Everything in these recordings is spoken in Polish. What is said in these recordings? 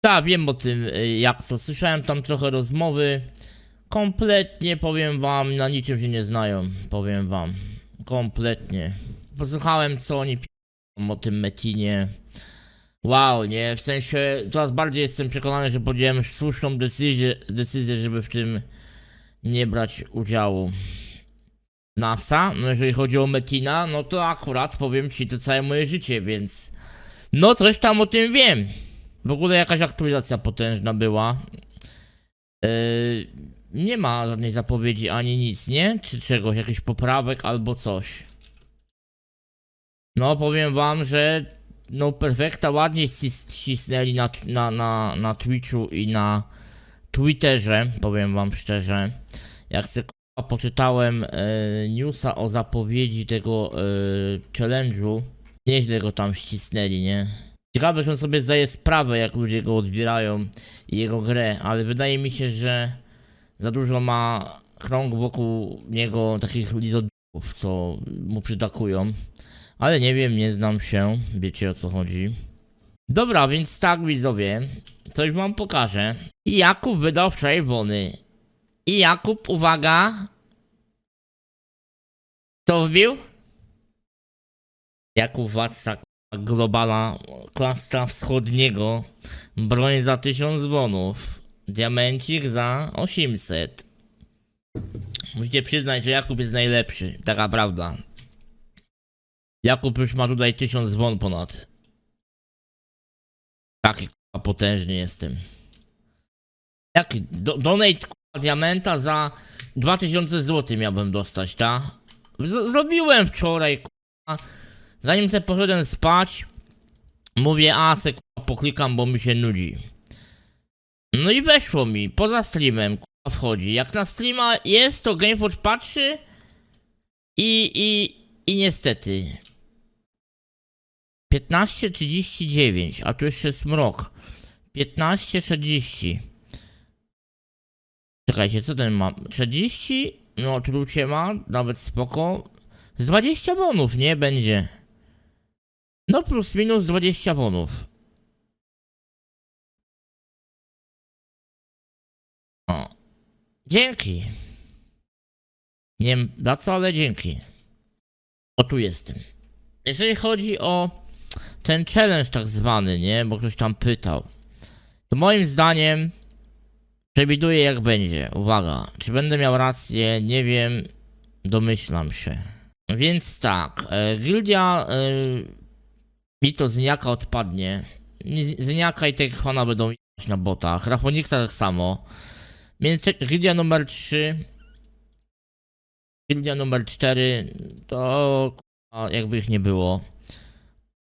Tak, wiem o tym, y, jak to. Słyszałem tam trochę rozmowy. Kompletnie powiem wam, na niczym się nie znają. Powiem wam. Kompletnie. Posłuchałem, co oni piszą o tym Metinie. Wow, nie? W sensie, coraz bardziej jestem przekonany, że podjąłem słuszną decyzję, decyzję, żeby w tym nie brać udziału. Znawca? No jeżeli chodzi o Metina, no to akurat powiem ci to całe moje życie, więc... No coś tam o tym wiem. W ogóle jakaś aktualizacja potężna była. Yy, nie ma żadnej zapowiedzi ani nic, nie? Czy czegoś, jakichś poprawek albo coś. No powiem wam, że no perfekta ładnie ścis- ścisnęli na, na, na, na Twitchu i na Twitterze, powiem wam szczerze. Jak se poczytałem e, newsa o zapowiedzi tego e, challenge'u, nieźle go tam ścisnęli, nie? Ciekawe, że on sobie zdaje sprawę, jak ludzie go odbierają i jego grę, ale wydaje mi się, że za dużo ma krąg wokół niego takich lizodów, co mu przytakują. Ale nie wiem, nie znam się, wiecie o co chodzi. Dobra, więc tak widzowie, coś wam pokażę. I Jakub wydał wczoraj wony. I Jakub, uwaga. Co wbił? Jakub Władca k***a, globala klasa wschodniego. Broń za 1000 bonów. Diamencik za 800. Musicie przyznać, że Jakub jest najlepszy. Taka prawda. Jakub już ma tutaj 1000 won ponad. Taki k***a, potężny jestem. Jaki? Do, donate k***a, diamenta za 2000 zł miałbym dostać, tak? Z- zrobiłem wczoraj, k***a. Zanim se poszedłem spać, mówię, a se k***a, poklikam, bo mi się nudzi. No i weszło mi, poza streamem k***a, wchodzi. Jak na streama jest, to GameForge patrzy i, i, i niestety 15.39, a tu jeszcze jest mrok. 15.40. Czekajcie, co ten ma? 40? No, trucie ma, nawet spoko. Z 20 bonów, nie? Będzie. No, plus minus 20 bonów. O. Dzięki. Nie wiem za co, ale dzięki. O, tu jestem. Jeżeli chodzi o ten challenge tak zwany, nie? Bo ktoś tam pytał. To moim zdaniem przewiduję jak będzie. Uwaga, czy będę miał rację? Nie wiem. Domyślam się. Więc tak, e, gildia e, mi to Zyniaka odpadnie. Ni- Zyniaka i Tekchona będą na botach. Rachoniksa tak samo. Więc gildia numer 3 Gildia numer 4 to jakby ich nie było.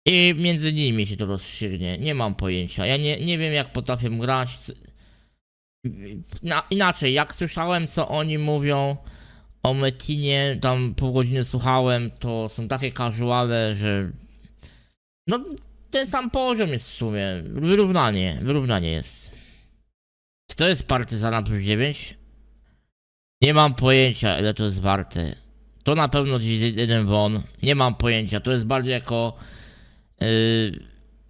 I między nimi się to rozstrzygnie. Nie mam pojęcia. Ja nie, nie wiem, jak potrafię grać. Na, inaczej, jak słyszałem, co oni mówią o Metinie, tam pół godziny słuchałem, to są takie casuale, że. No, ten sam poziom jest w sumie. Wyrównanie, wyrównanie jest. Czy to jest partyzana plus 9? Nie mam pojęcia, ile to jest warte. To na pewno jeden won. Nie mam pojęcia. To jest bardziej jako yy,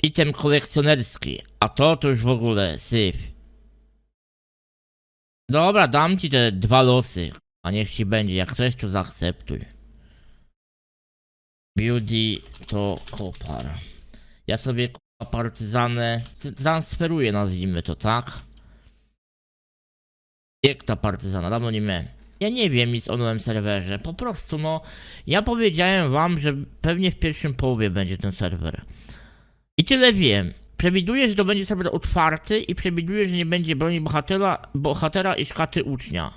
item kolekcjonerski. A to to już w ogóle syf. Dobra, dam ci te dwa losy. A niech ci będzie. Jak chcesz, to zaakceptuj. Beauty to kopar. Ja sobie k***a, partyzanę transferuję, nazwijmy to, tak? Jak ta partyzana? Dawno nie. Ja nie wiem nic o nowym serwerze. Po prostu, no. Ja powiedziałem wam, że pewnie w pierwszym połowie będzie ten serwer. I tyle wiem. Przewiduję, że to będzie serwer otwarty i przewiduję, że nie będzie broni bohatera, bohatera i szkaty ucznia.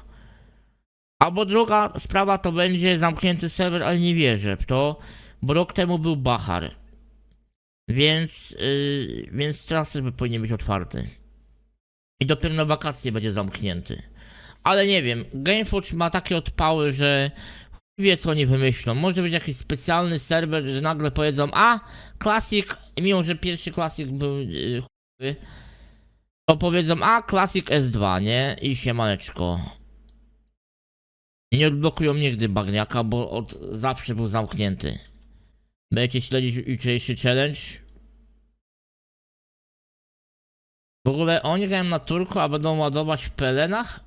Albo druga sprawa to będzie zamknięty serwer, ale nie wierzę w to, bo rok temu był Bachar. Więc, yy, więc serwer powinien być otwarty. I dopiero na wakacje będzie zamknięty. Ale nie wiem, Gameforge ma takie odpały, że wie co oni wymyślą. Może być jakiś specjalny serwer, że nagle powiedzą, a Classic, mimo że pierwszy Classic był yy, to powiedzą, a Classic S2, nie? I siemaneczko. Nie odblokują nigdy bagniaka, bo od zawsze był zamknięty. Będziecie śledzić jutrzejszy challenge? W ogóle oni grają na turku, a będą ładować w pelenach?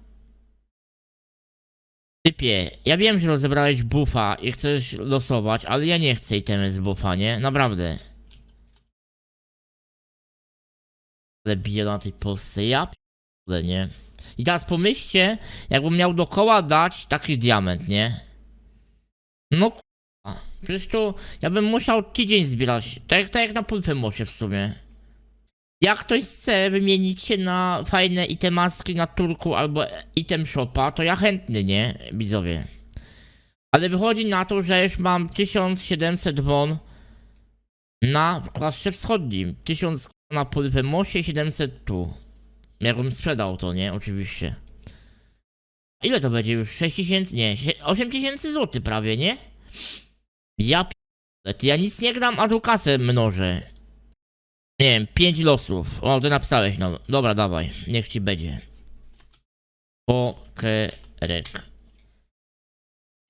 Typie, ja wiem, że rozebrałeś buffa i chcesz losować, ale ja nie chcę itemy z buffa, nie? Naprawdę. Ale bije na tej Polsce, ja p***le, nie? I teraz pomyślcie, jakbym miał dookoła dać taki diament, nie? No. Przecież tu ja bym musiał tydzień zbierać, tak, tak jak na pulpę mosie w sumie. Jak ktoś chce wymienić się na fajne itemaski na turku albo item shopa, to ja chętny, nie, widzowie. Ale wychodzi na to, że już mam 1700 won na klaszcze wschodnim, 1000 na pulpę mosie i 700 tu. Jakbym sprzedał to, nie, oczywiście. Ile to będzie już? 6000? Nie, sie- 8000 zł prawie, nie? Ja ty ja nic nie gram, a tu kasę mnożę. Nie wiem, 5 losów. O, ty napisałeś, no. Dobra, dawaj, niech ci będzie. Pokerek.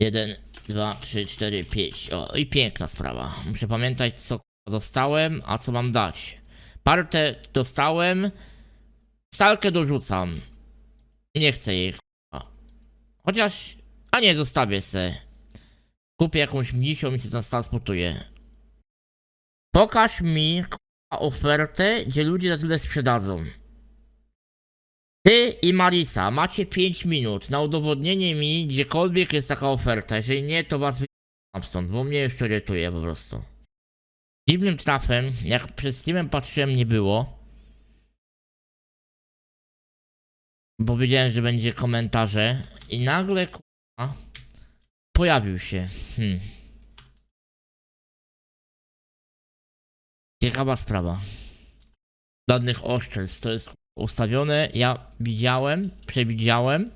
1, 2, 3, 4, 5. O, i piękna sprawa. Muszę pamiętać, co dostałem, a co mam dać. Partę dostałem. Stalkę dorzucam. Nie chcę jej. Chociaż. A nie, zostawię se. Kupię jakąś mnisią i się transportuję. Pokaż mi ofertę, gdzie ludzie za tyle sprzedadzą. Ty i Marisa macie 5 minut na udowodnienie mi, gdziekolwiek jest taka oferta. Jeżeli nie, to was wyjdę stąd, bo mnie jeszcze irytuje po prostu. Dziwnym trafem, jak przed Steamem patrzyłem, nie było. Bo wiedziałem, że będzie komentarze. I nagle k***a, pojawił się. Hmm. Ciekawa sprawa. Żadnych oszczerstw. To jest ustawione. Ja widziałem, przewidziałem.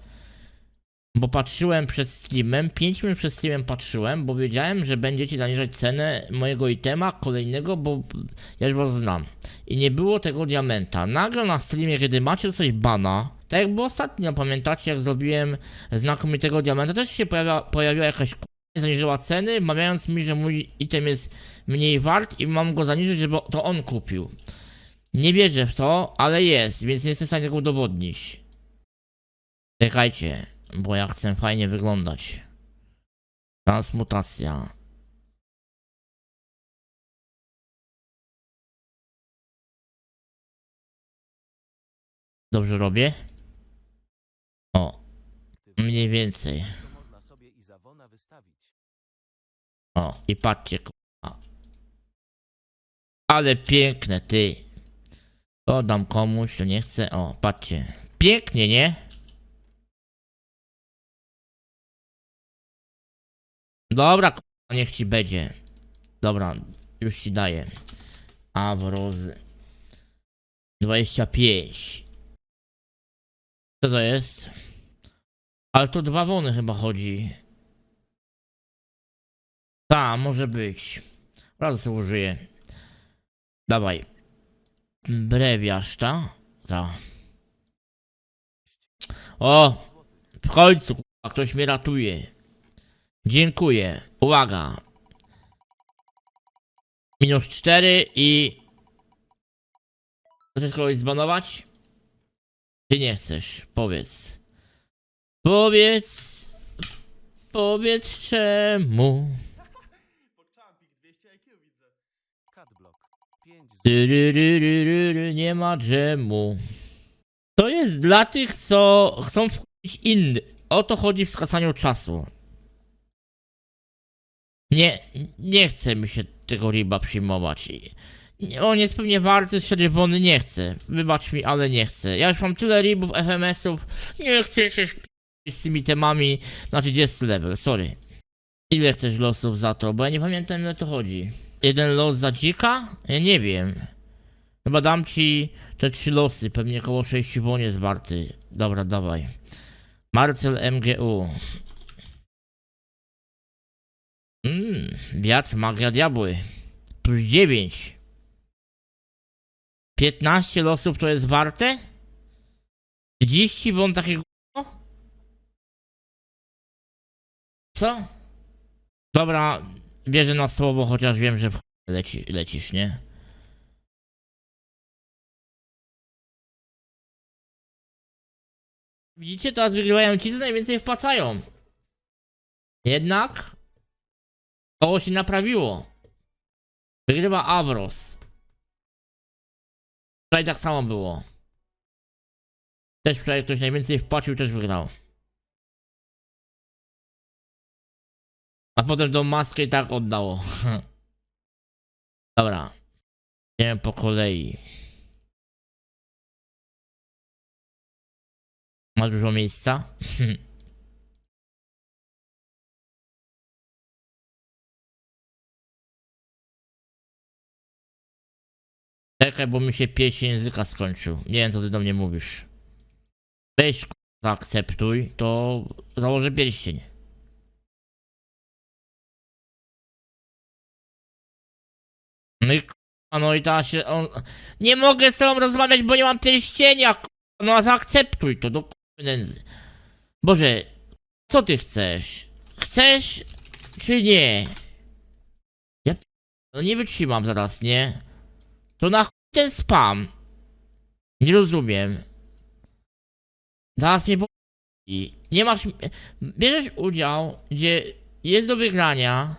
Bo patrzyłem przed streamem, 5 minut przed streamem patrzyłem, bo wiedziałem, że będziecie zaniżać cenę mojego itema kolejnego, bo ja już was znam. I nie było tego diamenta. Nagle na streamie, kiedy macie coś bana, tak jak było ostatnio, pamiętacie, jak zrobiłem znakomitego diamenta, też się pojawia, pojawiła jakaś k***a, zaniżyła ceny, mawiając mi, że mój item jest mniej wart i mam go zaniżyć, żeby to on kupił. Nie wierzę w to, ale jest, więc nie jestem w stanie tego udowodnić. Czekajcie, bo ja chcę fajnie wyglądać. Transmutacja. Dobrze robię? O, mniej więcej. O, i patrzcie. Ale piękne, ty. To dam komuś, to nie chcę. O, patrzcie. Pięknie, nie? Dobra, niech ci będzie. Dobra, już ci daję. Avroz. 25. Co to jest? Ale to dwa wony chyba chodzi. Ta, może być. Raz sobie użyję. Dawaj. Brewiarz, ta? Ta. O! W końcu, k***a, ktoś mnie ratuje. Dziękuję. Uwaga. Minus 4 i... Chcesz kogoś zbanować? Czy nie chcesz? Powiedz. Powiedz... Powiedz czemu. Catblock. 5 z... Tyryryryryry, Nie ma dżemu. To jest dla tych, co chcą wkupić inny. O to chodzi w skasaniu czasu. Nie, nie chce mi się tego riba przyjmować. On jest pewnie warty czerwony, nie chcę. Wybacz mi, ale nie chcę. Ja już mam tyle ribów, FMS-ów. Nie chcę się z tymi temami na 30 level, sorry. Ile chcesz losów za to? Bo ja nie pamiętam ile to chodzi. Jeden los za dzika? Ja nie wiem. Chyba dam ci te trzy losy, pewnie około 6 won jest warty. Dobra, dawaj. Marcel MGU. Wiatr, magia, diabły. Plus 9. 15 losów to jest warte? 30 won takiego... Co? Dobra, wierzę na słowo, chociaż wiem, że w leci, lecisz, nie? Widzicie, teraz wygrywają ci, co najwięcej wpłacają. Jednak koło się naprawiło. Wygrywa Avros. Wczoraj tak samo było. Też wczoraj ktoś najwięcej wpłacił, też wygrał. A potem tą maskę i tak oddało. Dobra. Idziemy po kolei. Ma dużo miejsca? Czekaj, bo mi się pieśń języka skończył. Nie wiem, co ty do mnie mówisz. Weź, zaakceptuj, to założę pierścień. No i no i ta się on... Nie mogę z tobą rozmawiać, bo nie mam pierścienia, k***a, no a zaakceptuj to, do nędzy. Boże, co ty chcesz? Chcesz, czy nie? Ja no nie wytrzymam zaraz, nie? To na ten spam? Nie rozumiem. Zaraz mnie po... Nie masz... Bierzesz udział, gdzie jest do wygrania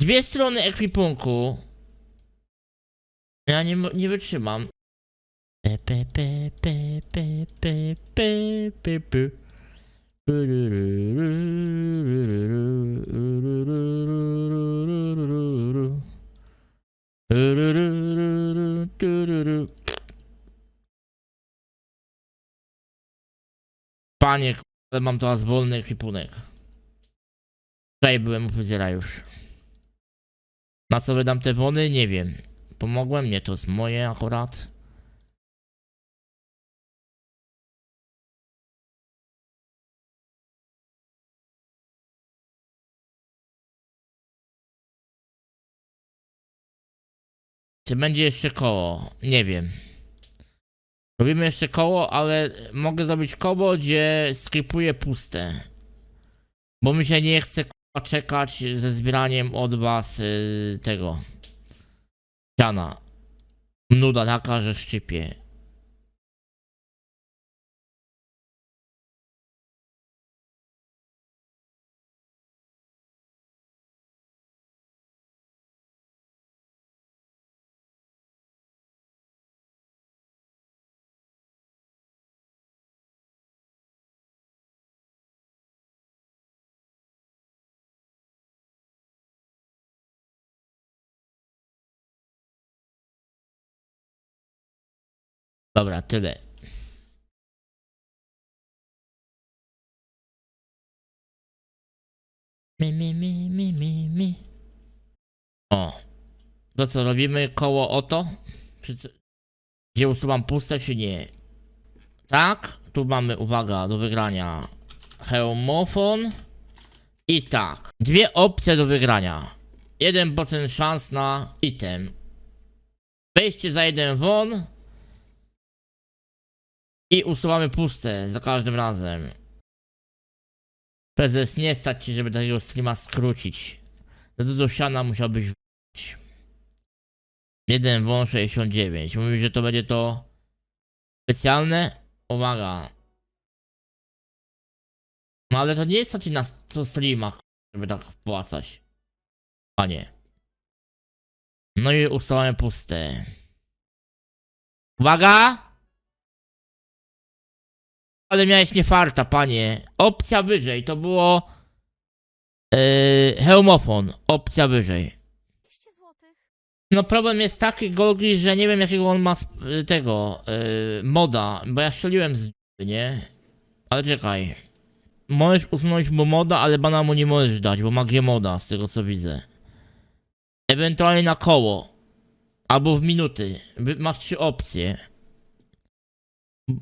dwie strony ekwipunku. Ja nie, nie wytrzymam. Panie, ale mam teraz wolny ekwipunek. Tutaj byłem u już. Na co wydam te wony? Nie wiem. Pomogłem? Nie, to jest moje akurat. Czy będzie jeszcze koło? Nie wiem. Robimy jeszcze koło, ale mogę zrobić koło, gdzie skrypuję puste. Bo mi się nie chce k***a, czekać ze zbieraniem od was y, tego. Siana. Nuda taka, że szczypie. Dobra, tyle. Mi, mi, mi, mi, mi, mi. O. To co, robimy koło oto? Czy Gdzie usuwam puste, czy nie? Tak, tu mamy, uwaga, do wygrania. Hełmofon. I tak. Dwie opcje do wygrania. 1% szans na item. Wejście za jeden won. I usuwamy puste za każdym razem. Prezes, nie stać ci, żeby takiego streama skrócić. Do siana musiałbyś wbić. 1 won 69. Mówi, że to będzie to specjalne. Uwaga. No ale to nie jest stać na co streamach, żeby tak wpłacać. Panie. No i ustawiamy puste. Uwaga! Ale miałeś nie farta, panie. Opcja wyżej, to było... Yy, hełmofon, opcja wyżej. 200 złotych. No problem jest taki, Golgi, że nie wiem jakiego on ma tego, yy, moda, bo ja strzeliłem z nie? Ale czekaj. Możesz usunąć mu moda, ale bana mu nie możesz dać, bo ma moda z tego co widzę. Ewentualnie na koło. Albo w minuty. Masz trzy opcje.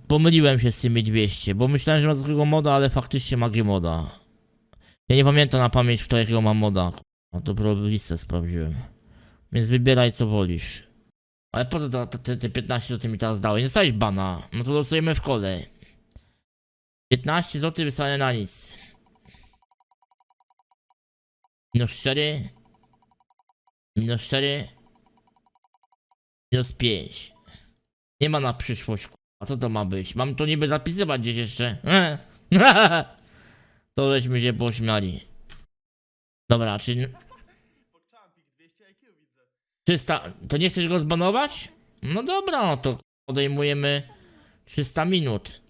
Pomyliłem się z tymi 200, bo myślałem, że ma zwykłego moda, ale faktycznie ma moda. Ja nie pamiętam na pamięć, kto jakiego ma moda. A to listę sprawdziłem. Więc wybieraj co wolisz. Ale po co te, te 15 zł mi teraz dałeś? Nie dostałeś bana. No to losujemy w kole. 15 zł wysłane na nic. Minus 4. Minus 4. Minus 5. Nie ma na przyszłość, A co to ma być? Mam to niby zapisywać gdzieś jeszcze. To żeśmy się pośmiali. Dobra, czy... 300... To nie chcesz go zbanować? No dobra, no to podejmujemy 300 minut.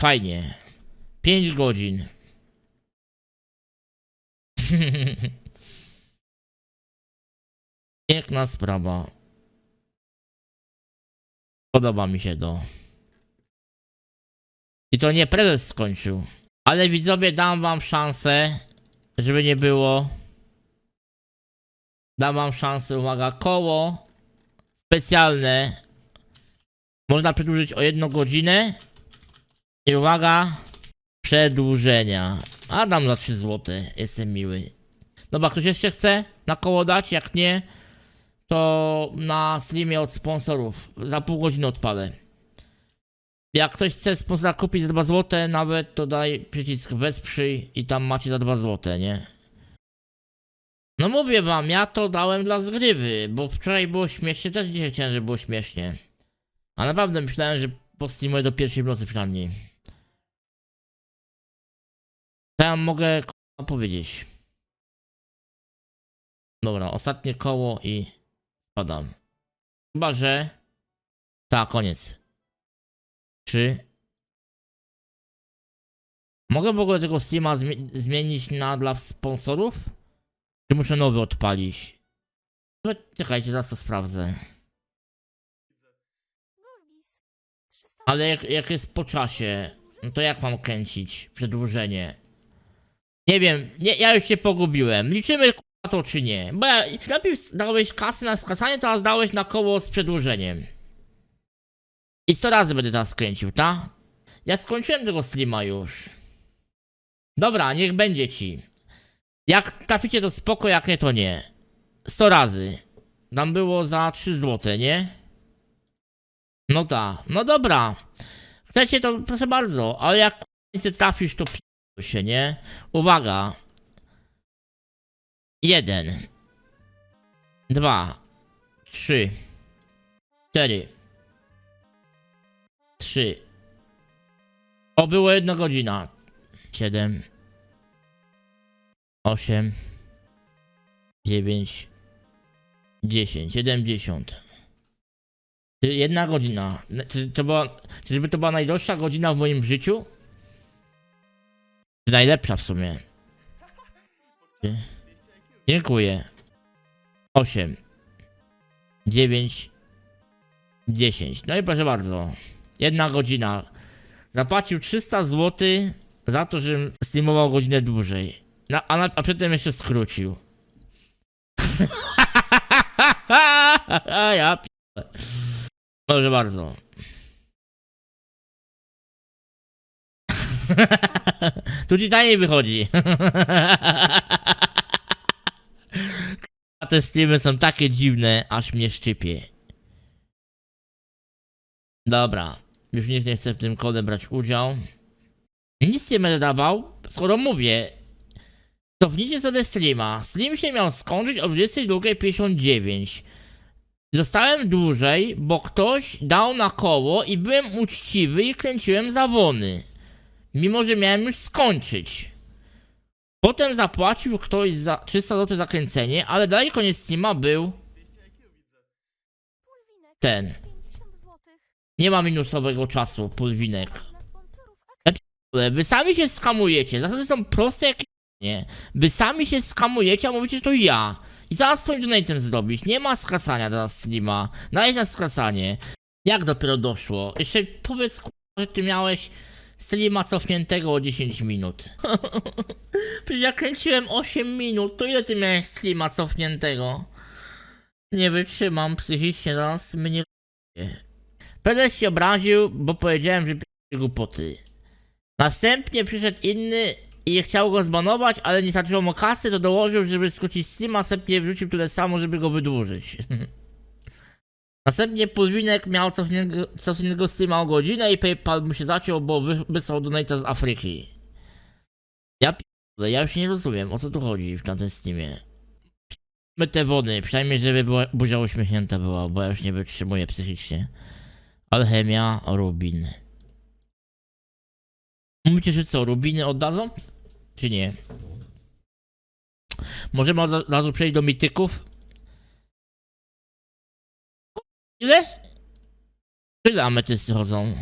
Fajnie. 5 godzin. Piękna sprawa. Podoba mi się to. I to nie prezes skończył. Ale widzowie, dam wam szansę, żeby nie było. Dam wam szansę, uwaga, koło specjalne. Można przedłużyć o jedną godzinę. I uwaga, przedłużenia. A dam za 3 zł, jestem miły. Dobra, ktoś jeszcze chce na koło dać? Jak nie, to na streamie od sponsorów. Za pół godziny odpalę. Jak ktoś chce sponsora kupić za 2 zł, nawet to daj przycisk wesprzyj i tam macie za 2 zł, nie? No mówię wam, ja to dałem dla zgrywy, bo wczoraj było śmiesznie, też dzisiaj chciałem, żeby było śmiesznie. A naprawdę myślałem, że postreamuję do pierwszej w nocy przynajmniej. Co ja mogę powiedzieć? Dobra, ostatnie koło i spadam. Chyba, że... Tak, koniec. Czy... Mogę w ogóle tego streama zmi- zmienić na dla sponsorów? Czy muszę nowy odpalić? No, czekajcie, zaraz to sprawdzę. Ale jak, jak jest po czasie, no to jak mam kręcić przedłużenie? Nie wiem, nie, ja już się pogubiłem. Liczymy to czy nie? Bo ja, najpierw dałeś kasy na skasanie, teraz dałeś na koło z przedłużeniem. I 100 razy będę teraz kręcił, ta? Ja skończyłem tego streama już. Dobra, niech będzie ci. Jak traficie to spoko, jak nie to nie. 100 razy. Tam było za 3 złote, nie? No ta, no dobra. Chcecie to proszę bardzo, ale jak nie trafisz to p się, nie? Uwaga. Jeden. Dwa. Trzy. Cztery. Trzy. O, było jedna godzina. Siedem. Osiem. Dziewięć. Dziesięć. Siedemdziesiąt. Jedna godzina. Czy to była, czyżby to była najdroższa godzina w moim życiu? Czy najlepsza w sumie? Czy- Dziękuję. 8 9 10. No i proszę bardzo. Jedna godzina. Zapłacił 300 zł za to, że streamował godzinę dłużej. No, a, na, a przedtem jeszcze skrócił. ja p... Proszę bardzo. tu ci taniej wychodzi. A te streamy są takie dziwne, aż mnie szczypie. Dobra, już nikt nie chce w tym kole brać udział. Nic nie będę dawał, skoro mówię. Cofnijcie sobie streama. Stream się miał skończyć o 22.59. Zostałem dłużej, bo ktoś dał na koło i byłem uczciwy i kręciłem zawony. Mimo, że miałem już skończyć. Potem zapłacił ktoś za 300 zł za kręcenie, ale dalej koniec streama był ten. Nie ma minusowego czasu, pulwinek. Wy sami się skamujecie. Zasady są proste jak nie. Wy sami się skamujecie, a mówicie, że to ja. I zaraz swoim donatem zrobić. Nie ma skracania teraz streama. Naleźć na skracanie. Jak dopiero doszło? Jeszcze powiedz, że ty miałeś streama cofniętego o 10 minut. Przecież ja kręciłem 8 minut, to ile ty miałeś streama cofniętego? Nie wytrzymam psychicznie, zaraz mnie Prezes się obraził, bo powiedziałem, że p***e głupoty. Następnie przyszedł inny i chciał go zbanować, ale nie starczyło mu kasy, to dołożył, żeby skrócić streama, następnie wrzucił tyle samo, żeby go wydłużyć. Następnie Pulwinek miał cofniętego, cofniętego streama o godzinę i PayPal mu się zaciął, bo wy, wysłał donata z Afryki. Ja p***le, ja już nie rozumiem, o co tu chodzi w tamtym streamie. My te wody, przynajmniej żeby była, buzia uśmiechnięta była, bo ja już nie wytrzymuję psychicznie. Alchemia, rubin. Mówicie, że co, rubiny oddadzą? Czy nie? Możemy od razu przejść do mityków? Ile? Ile ametysty chodzą?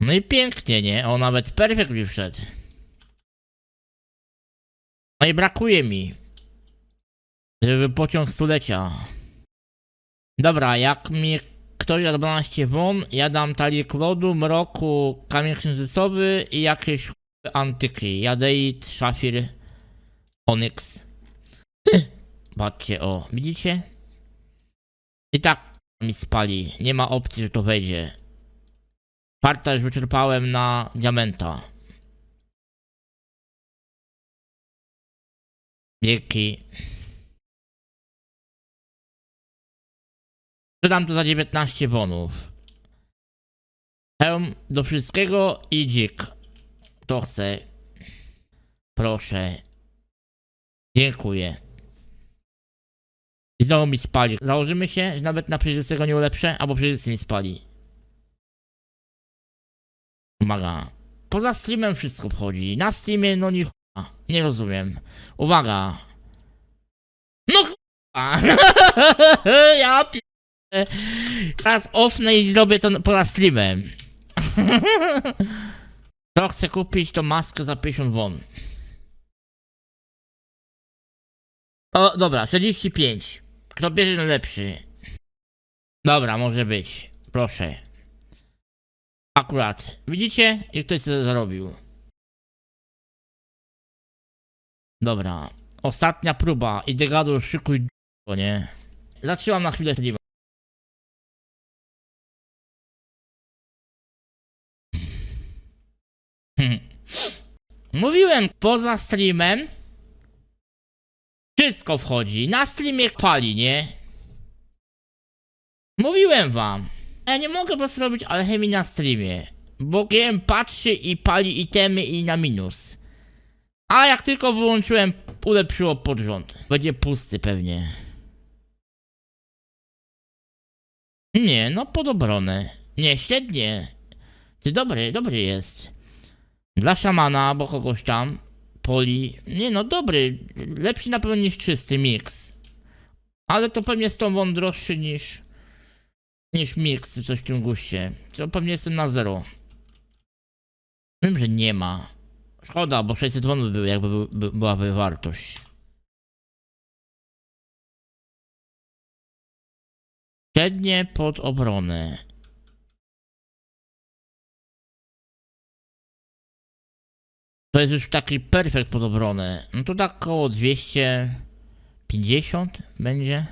No i pięknie, nie? O, nawet perfekt mi wszedł. No i brakuje mi. Żeby pociąg stulecia. Dobra, jak mi ktoś da 12 won, ja dam talię klodu, mroku, kamień księżycowy i jakieś antyki. Jadeit, szafir, onyx. Patrzcie, o, widzicie? I tak mi spali. Nie ma opcji, że to wejdzie. Parta już wyczerpałem na diamenta. Dzięki. Sprzedam to za 19 bonów. Hełm do wszystkiego i dzik. To chcę. Proszę. Dziękuję. I znowu mi spali. Założymy się, że nawet na przejrzystego nie ulepszę, albo przejrzysty mi spali. Uwaga. Poza streamem wszystko wchodzi. Na streamie no nie ch**a. Nie rozumiem. Uwaga. No ch**a. ja pi... Teraz offnę i zrobię to poza streamem. To chcę kupić to maskę za 50 won. O, dobra, 45. Kto bierze ten lepszy? Dobra, może być. Proszę. Akurat. Widzicie? I ktoś sobie zarobił. Dobra. Ostatnia próba. Idę gadu, szykuj d***o, nie? Zatrzymam na chwilę streama. Mówiłem, poza streamem wszystko wchodzi. Na streamie pali, nie? Mówiłem wam. Ja nie mogę po prostu robić alchemii na streamie. Bo GM patrzy i pali itemy i na minus. A jak tylko wyłączyłem, ulepszyło podrząd. Będzie pusty pewnie. Nie, no pod obronę. Nie, średnie. Ty dobry, dobry jest. Dla szamana albo kogoś tam. Poli. Nie no, dobry. Lepszy na pewno niż czysty mix. Ale to pewnie z tą droższy niż niż mix czy coś w tym guście. To pewnie jestem na zero. Wiem, że nie ma. Szkoda, bo 600 won był, jakby był, by, byłaby wartość. Średnie pod obronę. To jest już taki perfekt pod obronę. No to tak około 250 będzie.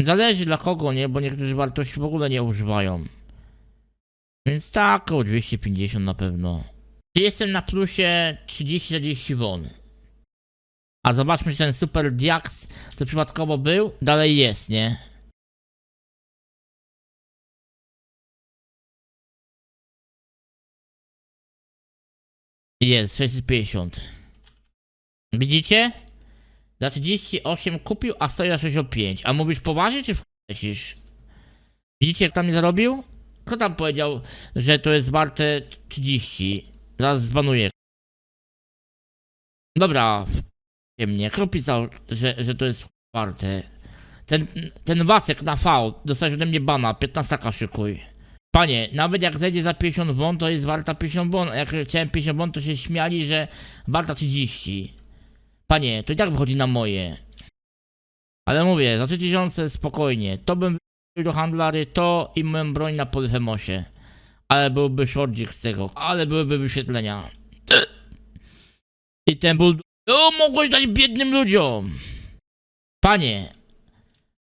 Zależy dla kogo, nie? Bo niektórzy wartości w ogóle nie używają. Więc tak, około 250 na pewno. Jestem na plusie 30-40 won? A zobaczmy, czy ten Super Diax, co przypadkowo był, dalej jest, nie? Jest, 650. Widzicie? Za 38 kupił, a stoi na 65. A mówisz poważnie, czy lecisz? Widzicie, jak tam nie zarobił? Kto tam powiedział, że to jest warte 30? Zaraz zbanuję. Dobra, mnie. Kto pisał, że, że to jest warte? Ten, ten Wacek na V dostałeś ode mnie bana, 15 szykuj. Panie, nawet jak zejdzie za 50 won, to jest warta 50 won, jak chciałem 50 won, to się śmiali, że warta 30. Panie, to i tak wychodzi na moje. Ale mówię, za 3000 spokojnie. To bym do handlary, to i moją broń na Polyfemosie. Ale byłby shortzik z tego, ale byłyby wyświetlenia. I ten ból... O, mogłeś dać biednym ludziom! Panie,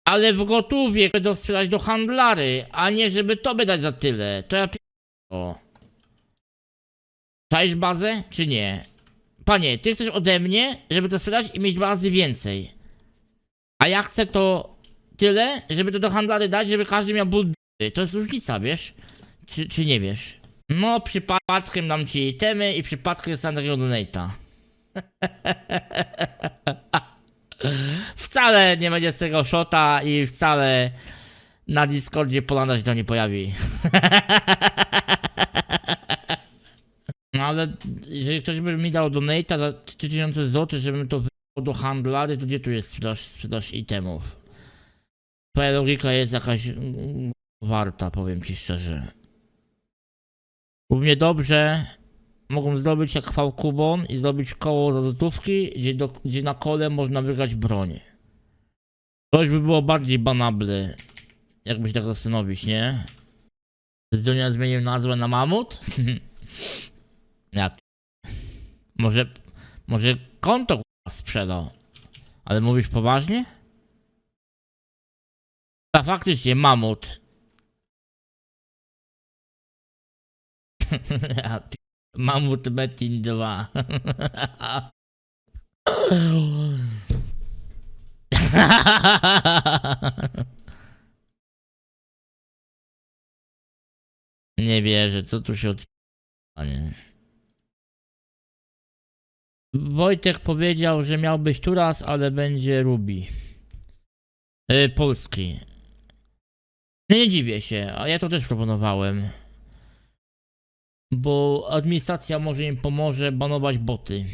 ale w gotówie będą sprzedać do handlary, a nie żeby tobie dać za tyle. To ja. O. Czaisz bazę, czy nie? Panie, ty chcesz ode mnie, żeby to sprzedać i mieć bazy więcej. A ja chcę to tyle, żeby to do handlarzy dać, żeby każdy miał ból To jest różnica, wiesz? Czy, czy nie wiesz? No, przypadkiem dam ci itemy i przypadkiem takiego donate'a. wcale nie będzie z tego shota i wcale na Discordzie Polanda się to nie pojawi. No ale jeżeli ktoś by mi dał donate'a za 3000 zł, żebym to wysłał do handlarzy, to gdzie tu jest sprzedaż, sprzedaż itemów? Twoja logika jest jakaś mm, warta, powiem ci szczerze. Równie dobrze mogą zrobić jak Falcubon i zrobić koło za złotówki, gdzie, do, gdzie na kole można wygrać broń. To już by było bardziej banable, jakbyś tak zastanowić, nie? Zdunia zmienił nazwę na Mamut? jak? Może, może konto sprzedał. Ale mówisz poważnie? A faktycznie, Mamut. Ja Mamut Metin 2. Nie wierzę, co tu się od... Nie. Wojtek powiedział, że miał być tu raz, ale będzie Rubi. Yy, polski. Nie dziwię się, a ja to też proponowałem. Bo administracja może im pomoże banować boty.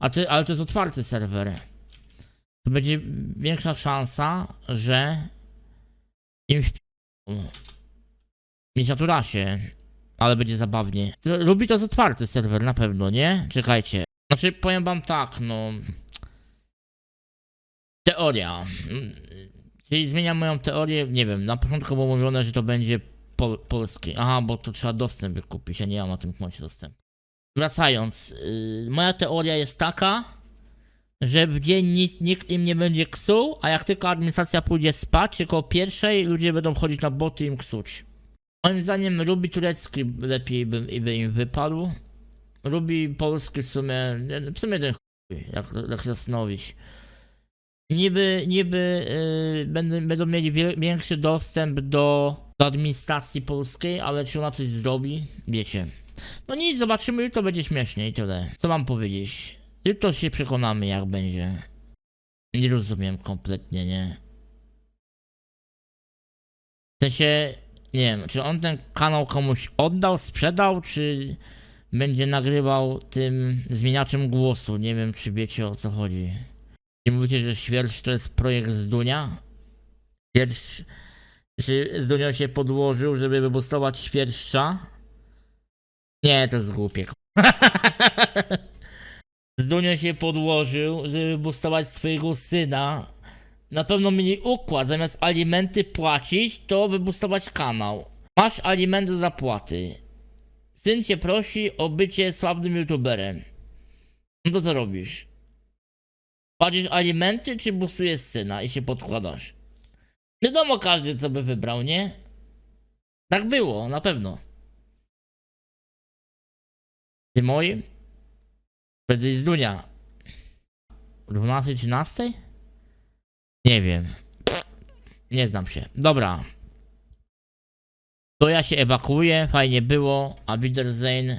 A ale to jest otwarty serwer. To będzie większa szansa, że im niż na Turasie. Ale będzie zabawnie. Lubi to jest otwarty serwer, na pewno, nie? Czekajcie. Znaczy, powiem wam tak, no. Teoria. Czyli zmieniam moją teorię, nie wiem, na początku było mówione, że to będzie pol polskie. Aha, bo to trzeba dostęp wykupić, ja nie mam na tym koncie dostępu. Wracając, yy, moja teoria jest taka, że w dzień nic, nikt im nie będzie ksuł, a jak tylko administracja pójdzie spać, tylko pierwszej ludzie będą chodzić na boty i im ksuć. Moim zdaniem Rubi turecki lepiej by, by im wypadł. Rubi polski w sumie, w sumie ten chuj, jak, jak zastanowić. Niby, niby yy, będą, będą mieli większy dostęp do, do administracji polskiej, ale czy ona coś zrobi? Wiecie. No nic, zobaczymy, jutro będzie śmiesznie i tyle. Co mam powiedzieć? Jutro się przekonamy, jak będzie. Nie rozumiem kompletnie, nie? W sensie, nie wiem, czy on ten kanał komuś oddał, sprzedał, czy będzie nagrywał tym zmieniaczem głosu? Nie wiem, czy wiecie o co chodzi. Nie mówicie, że Świerszcz to jest projekt z Dunia? Świerszcz... Czy z Dunia się podłożył, żeby wybustować Świerszcza? Nie, to jest głupie. z Dunia się podłożył, żeby wybustować swojego syna. Na pewno mieli układ, zamiast alimenty płacić, to wybustować kanał. Masz alimenty zapłaty. Syn cię prosi o bycie sławnym youtuberem. No to co robisz? Płacisz alimenty, czy boostujesz syna i się podkładasz? Wiadomo każdy, co by wybrał, nie? Tak było, na pewno. Ty moi? Prędzej z Dunia. 12, 13? Nie wiem. Nie znam się. Dobra. To ja się ewakuuję, fajnie było. A Wiedersehen.